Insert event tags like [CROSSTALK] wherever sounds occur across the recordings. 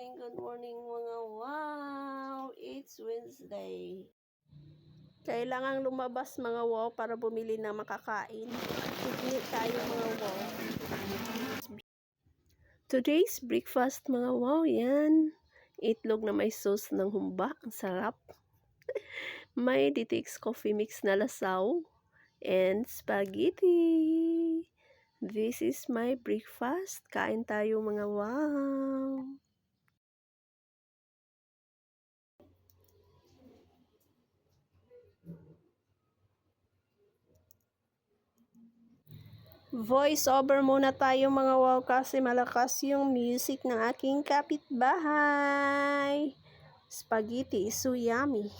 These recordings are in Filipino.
morning, good morning mga wow! It's Wednesday. Kailangang lumabas mga wow para bumili ng makakain. Picnic tayo mga wow. Today's breakfast mga wow, yan. Itlog na may sauce ng humba. Ang sarap. [LAUGHS] May DTX coffee mix na lasaw. And spaghetti. This is my breakfast. Kain tayo mga wow. Voice over muna tayo mga wow kasi malakas yung music ng aking kapitbahay. Spaghetti is so yummy.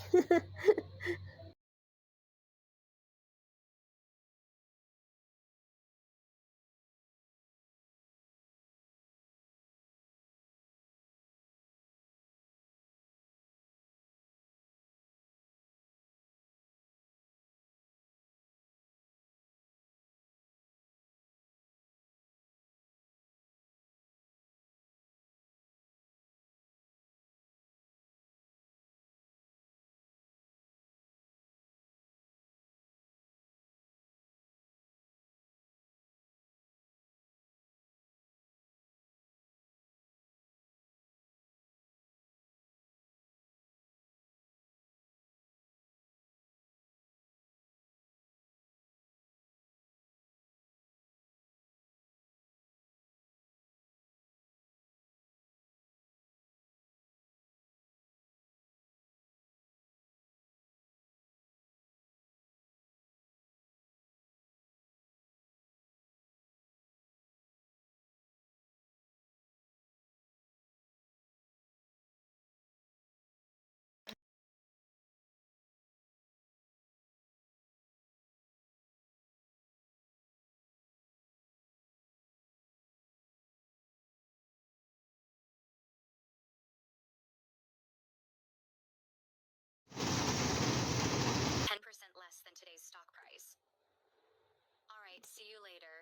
Alright, see you later.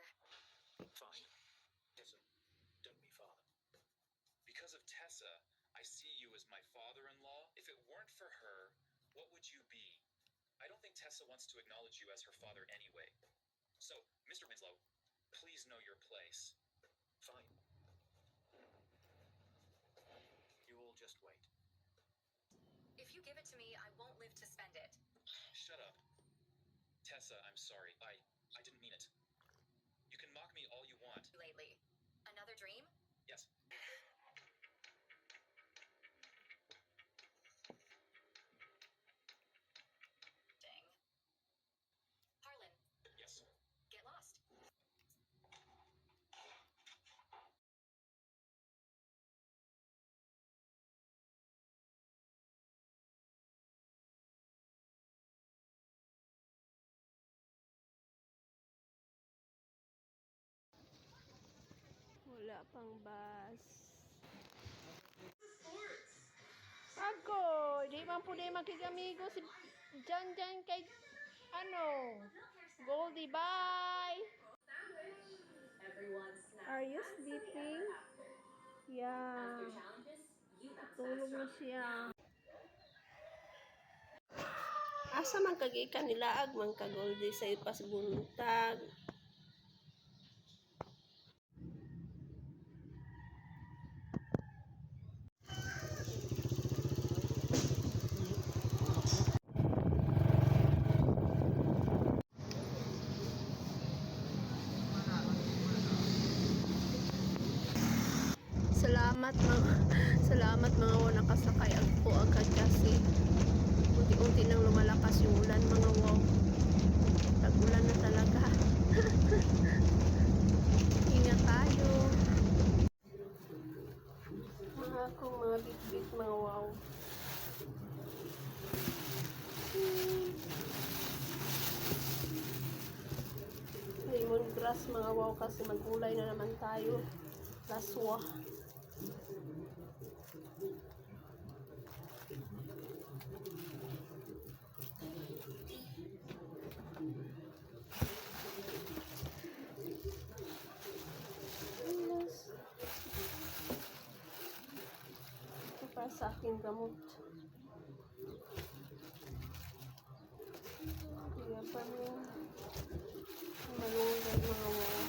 Fine. Tessa, don't be father. Because of Tessa, I see you as my father in law. If it weren't for her, what would you be? I don't think Tessa wants to acknowledge you as her father anyway. So, Mr. Winslow, please know your place. Fine. You all just wait. If you give it to me, I won't live to spend it. Shut up. Tessa, I'm sorry. I I didn't mean it. You can mock me all you want. Lately. Another dream? Wala pang bus. Ako, di man po di makikamigo si Jan Jan kay ano, Goldie, bye! Are you sleeping? Yeah. Tulog na siya. Asa man kagikan nila ag man ka Goldie sa ipas Salamat mga salamat mga wow nakasakay po agad kasi unti-unti nang lumalakas yung ulan mga wow. Tag-ulan na talaga. [LAUGHS] Ingat tayo. Mga akong mga bitbit mga wow. Lemongrass mga wow kasi magulay na naman tayo. Laswa. aking gamot. Kaya pa rin malunggay mga wow.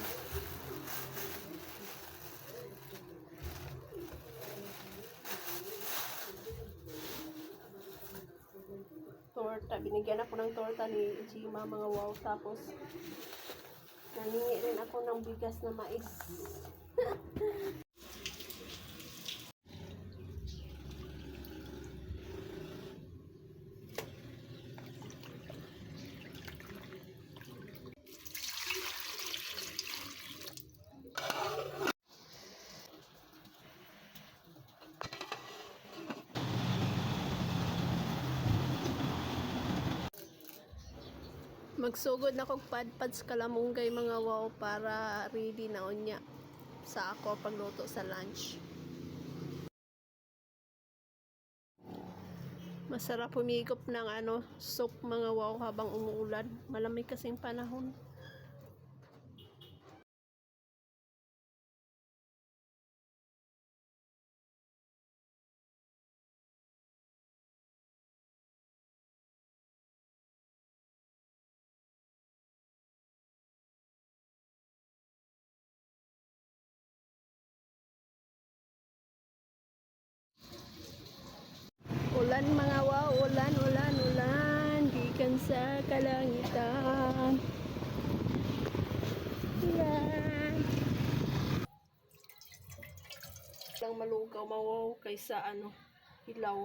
torta. Binigyan ako ng torta ni Ichima mga wow. Tapos, naningi rin ako ng bigas na mais. Magsugod na kog padpads kalamunggay mga wow para ready na unya sa ako pagluto sa lunch. Masarap humigop ng ano, soup mga wow habang umuulan. Malamig kasing panahon. Ulan mga wow, ulan, ulan, ulan. Gikan sa kalangitan. Ulan. Lang malugaw mawaw kaysa ano, hilaw.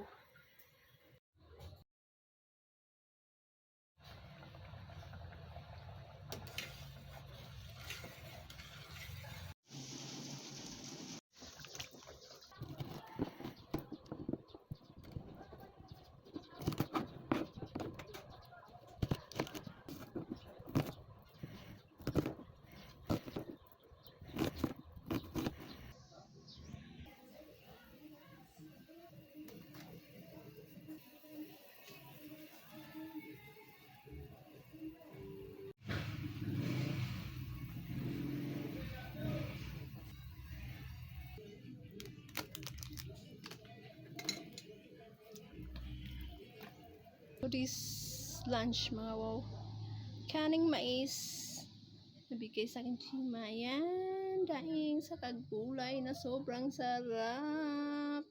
This lunch mga wow. Kaning mais. Nabigay sa akin si Mayan. Daing sa kagulay na sobrang sarap.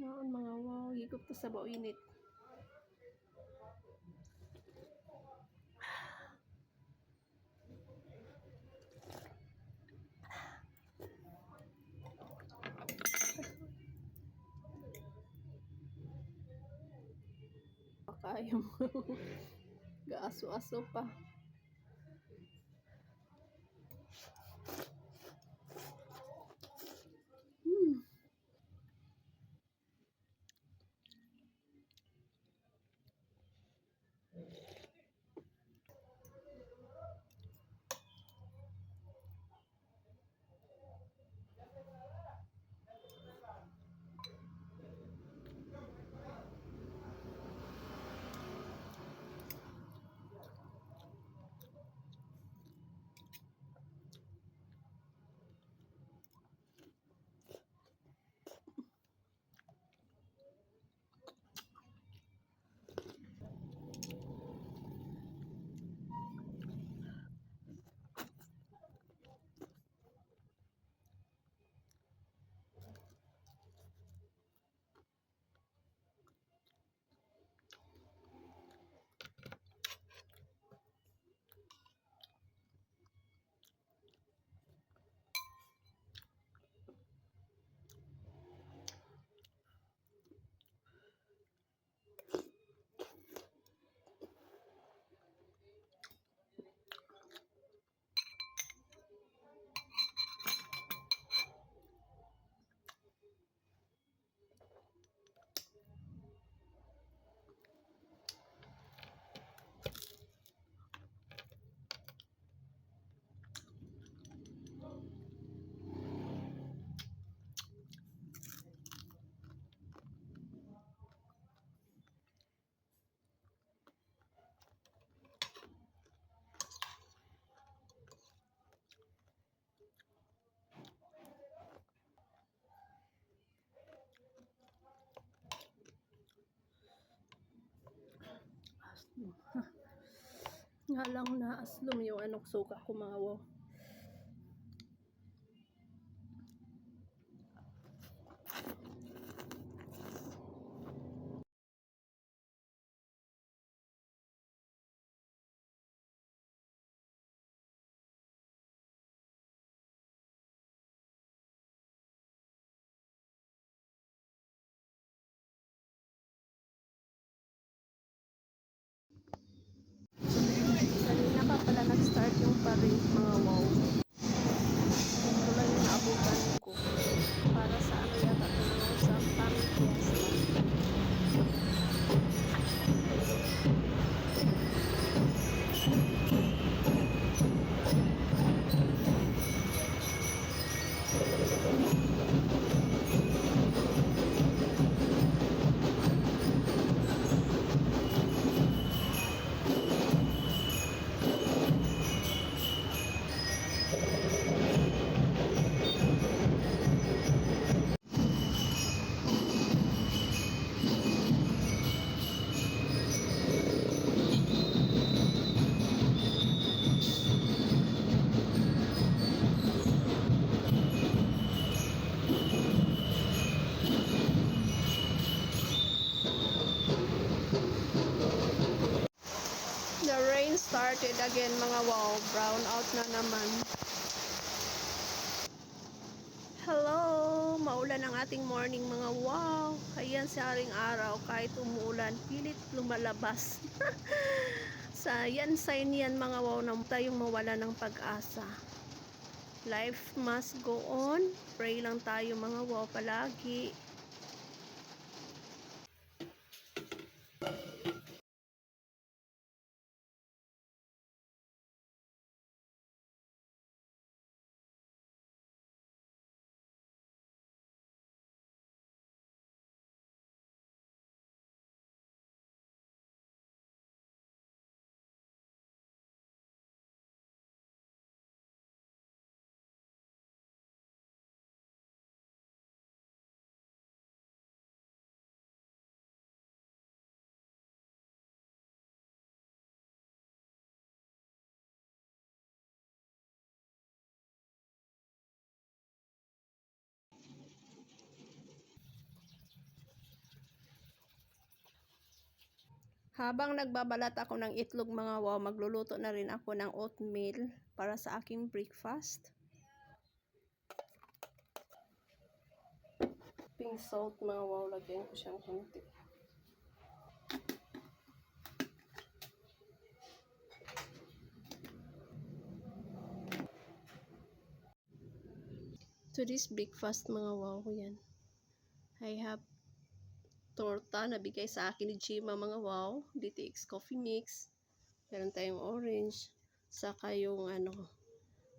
Noon mga wow. Higop to sa init. Mo. [LAUGHS] Gaaso-aso pa. Nga lang na aslum yung anok suka ko nag-start yung parade mga again mga wow. Brown out na naman. Hello! Maulan ang ating morning mga wow. Ayan sa aring araw kahit umuulan. Pilit lumalabas. [LAUGHS] sa yan sign yan mga wow na tayong mawala ng pag-asa. Life must go on. Pray lang tayo mga wow palagi. Habang nagbabalat ako ng itlog mga wow, magluluto na rin ako ng oatmeal para sa aking breakfast. Pink salt mga wow, lagyan ko siyang konti. To this breakfast mga wow yan. I have torta na bigay sa akin ni Chima mga wow, DTX coffee mix. Meron tayong orange, saka yung ano,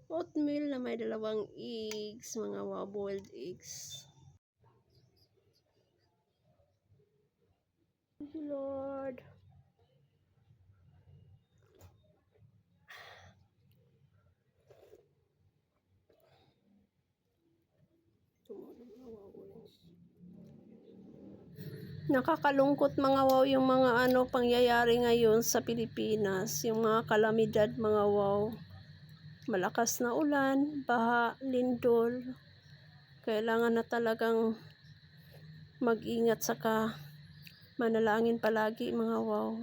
oatmeal na may dalawang eggs, mga wow, boiled eggs. Thank Lord. Tumulo mga wow, orange. Nakakalungkot mga wow yung mga ano pangyayari ngayon sa Pilipinas, yung mga kalamidad mga wow. Malakas na ulan, baha, lindol. Kailangan na talagang mag-ingat saka manalangin palagi mga wow.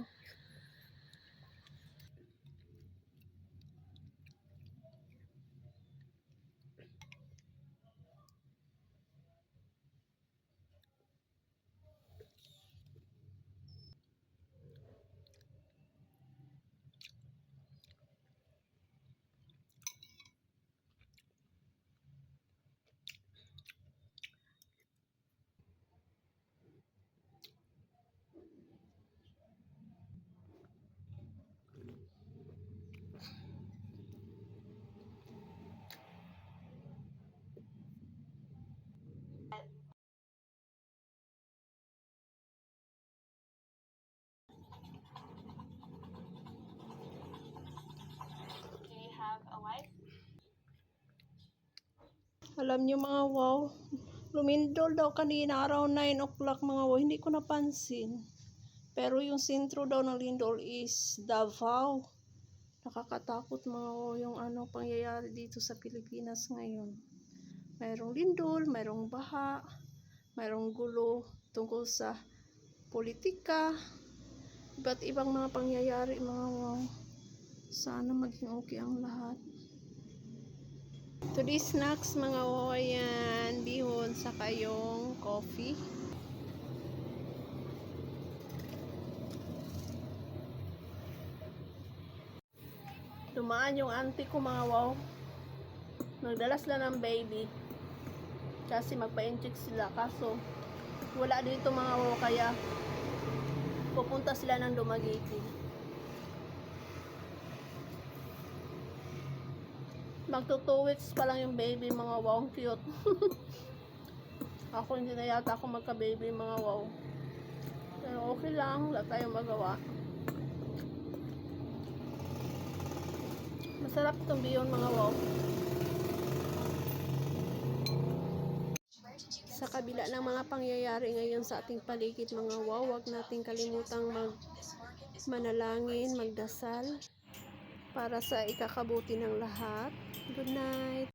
Alam niyo mga wow, lumindol daw kanina around 9 o'clock mga wow, hindi ko napansin. Pero yung sentro daw ng lindol is Davao. Nakakatakot mga wow yung ano pangyayari dito sa Pilipinas ngayon. Mayroong lindol, mayroong baha, mayroong gulo tungkol sa politika, iba't ibang mga pangyayari mga wow. Sana maging okay ang lahat. Today's snacks mga wow yan, bihon sa kayong coffee. Dumaan yung auntie ko mga wow. Nagdala sila ng baby. Kasi magpa-incheck sila. Kaso, wala dito mga wow. Kaya, pupunta sila ng Dumaguete. Magto 2 weeks pa lang yung baby mga wow. Cute. [LAUGHS] ako hindi na yata ako magka-baby mga wow. Pero okay lang. Wala tayong magawa. Masarap itong bihon mga wow. Sa kabila ng mga pangyayari ngayon sa ating paligid mga wow, huwag nating kalimutang mag manalangin, magdasal para sa ikakabuti ng lahat. Good night.